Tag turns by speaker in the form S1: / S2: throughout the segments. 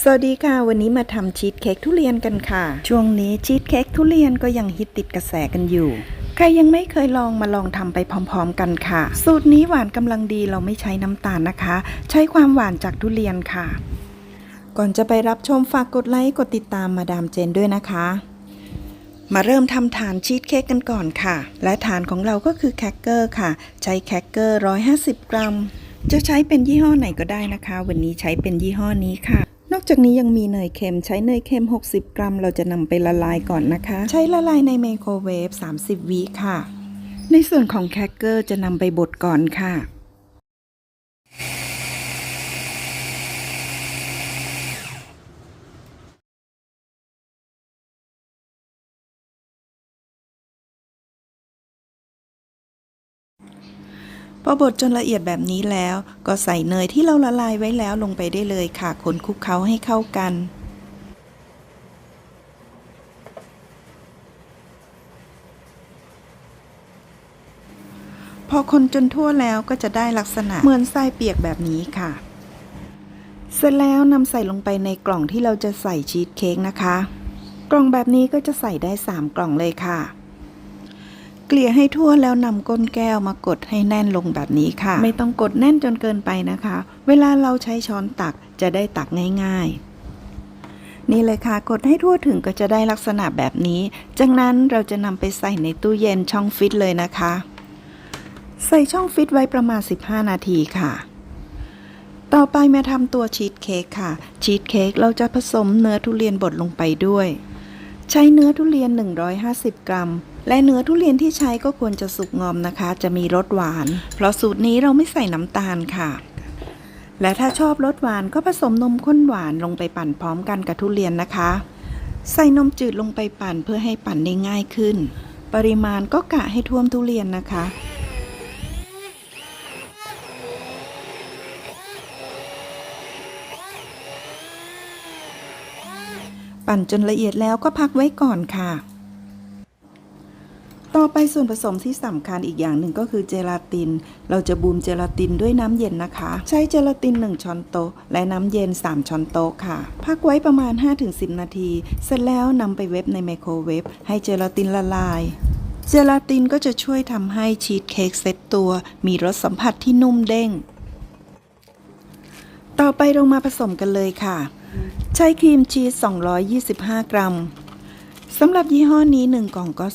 S1: สวัสดีค่ะ วันนี้มาทำชีสเค้กทุเรียนกันค่ะ ช่วงนี้ชีสเค้กทุเรียนก็ยังฮิตติดกระแสกันอยู่ ใครยังไม่เคยลองมาลองทำไปพร้อมๆกันค่ะ สูตรนี้หวานกำลังดีเราไม่ใช้น้ำตาลนะคะ ใช้ความหวานจากทุเรียนค่ะ ก่อนจะไปรับชมฝากกดไลค์กดติดตามมาดามเจนด้วยนะคะ มาเริ่มทำฐานชีสเค้กกันก่อนค่ะ และฐานของเราก็คือแครกเกอร์ค่ะ ใช้แครกเกอร์ 150 กรัม จะใช้เป็นยี่ห้อไหนก็ได้นะคะ วันนี้ใช้เป็นยี่ห้อนี้ค่ะ จากนี้ยังมีเนยเค็มใช้เนยเค็ม 60 กรัม เราจะนำไปละลายก่อนนะคะ ใช้ละลายในไมโครเวฟ 30 วิค่ะ ในส่วนของแครกเกอร์จะนำไปบดก่อนค่ะ พอบดจนละเอียดแบบนี้แล้ว ก็ใส่เนยที่เราละลายไว้แล้วลงไปได้เลยค่ะคนคลุกเคล้าให้เข้ากันพอคนจนทั่วแล้วก็จะได้ลักษณะเหมือนไส้เปียกแบบนี้ค่ะ เสร็จแล้วนำใส่ลงไปในกล่องที่เราจะใส่ชีสเค้กนะคะ กล่องแบบนี้ก็จะใส่ได้ 3 กล่องเลยค่ะ เกลี่ยให้ทั่วแล้วนำก้นแก้วมากดให้แน่นลงแบบนี้ค่ะ ไม่ต้องกดแน่นจนเกินไปนะคะ เวลาเราใช้ช้อนตักจะได้ตักง่าย ๆ นี่เลยค่ะ กดให้ทั่วถึงก็จะได้ลักษณะแบบนี้ จากนั้นเราจะนำไปใส่ในตู้เย็นช่องฟิตเลยนะคะ ใส่ช่องฟิตไว้ประมาณ 15 นาทีค่ะต่อไปมาทำตัวชีสเค้กค่ะ ชีสเค้กเราจะผสมเนื้อทุเรียนบดลงไปด้วย ใช้เนื้อทุเรียน 150 กรัม และเนื้อทุเรียนที่ใช้ก็ควรจะสุกงอมนะคะ จะมีรสหวาน เพราะสูตรนี้เราไม่ใส่น้ำตาลค่ะ และถ้าชอบรสหวานก็ผสมนมข้นหวานลงไปปั่นพร้อมกันกับทุเรียนนะคะ ใส่นมจืดลงไปปั่นเพื่อให้ปั่นได้ง่ายขึ้น ปริมาณก็กะให้ท่วมทุเรียนนะคะปั่นจนละเอียดแล้วก็พักไว้ก่อนค่ะ อไปส่วนผสมที่สำคัญอีกอย่างหนึ่งก็คือเจลาติน เราจะบูมเจลาตินด้วยน้ำเย็นนะคะ ใช้เจลาติน 1 ช้อนโต๊ะ และน้ำเย็น 3 ช้อนโต๊ะค่ะ พักไว้ประมาณ 5-10 นาที เสร็จแล้วนำไปเวฟในไมโครเวฟให้เจลาตินละลายเจลาตินก็จะช่วยทำให้ชีสเค้กเซ็ตตัว มีรสสัมผัสที่นุ่มเด้ง ต่อไปเรามาผสมกันเลยค่ะ ใช้ครีมชีส 225 กรัม สำหรับยี่ห้อนี้ 1 กล่องก็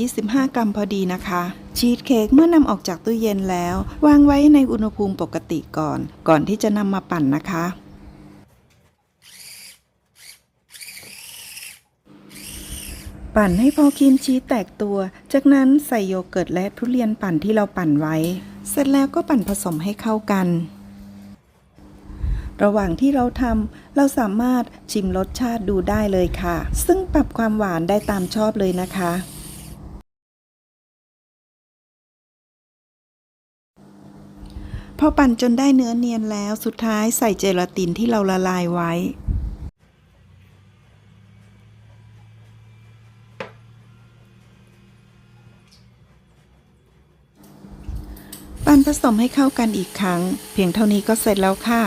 S1: 225 กรัมพอดีนะคะ ชีสเค้กเมื่อนำออกจากตู้เย็นแล้ว วางไว้ในอุณหภูมิปกติก่อน ก่อนที่จะนำมาปั่นนะคะ ปั่นให้พอครีมชีสแตกตัว จากนั้นใส่โยเกิร์ตและทุเรียนปั่นที่เราปั่นไว้ เสร็จแล้วก็ปั่นผสมให้เข้ากัน ระหว่างที่เราทำเราสามารถชิมรสชาติดูได้เลยค่ะ ซึ่งปรับความหวานได้ตามชอบเลยนะคะ พอปั่นจนได้เนื้อเนียนแล้วสุดท้ายใส่เจลาตินที่เราละลายไว้ปั่นผสมให้เข้ากันอีกครั้ง เพียงเท่านี้ก็เสร็จแล้วค่ะ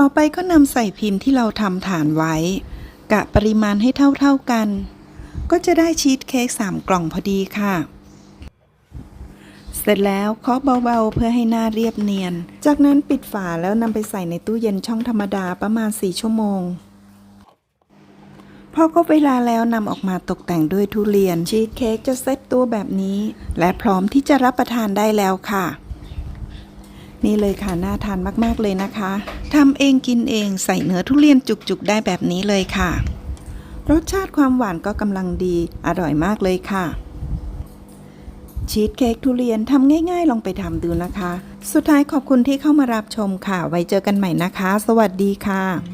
S1: ต่อไปก็นำใส่พิมพ์ที่เราทำฐานไว้ กะปริมาณให้เท่าๆกัน ก็จะได้ชีสเค้ก3กล่องพอดีค่ะ เสร็จแล้วเคาะเบาๆเพื่อให้หน้าเรียบเนียน จากนั้นปิดฝาแล้วนำไปใส่ในตู้เย็นช่องธรรมดาประมาณ 4 ชั่วโมง พอครบเวลาแล้วนำออกมาตกแต่งด้วยทุเรียนชีสเค้กจะเซตตัวแบบนี้ และพร้อมที่จะรับประทานได้แล้วค่ะ นี่เลยค่ะน่าทานมากๆเลยนะคะทำเองกินเองใส่เนื้อทุเรียนจุกๆได้แบบนี้เลยค่ะ รสชาติความหวานก็กำลังดีอร่อยมากเลยค่ะ ชีสเค้กทุเรียนทำง่ายๆ ลองไปทำดูนะคะ สุดท้ายขอบคุณที่เข้ามารับชมค่ะ ไว้เจอกันใหม่นะคะ สวัสดีค่ะ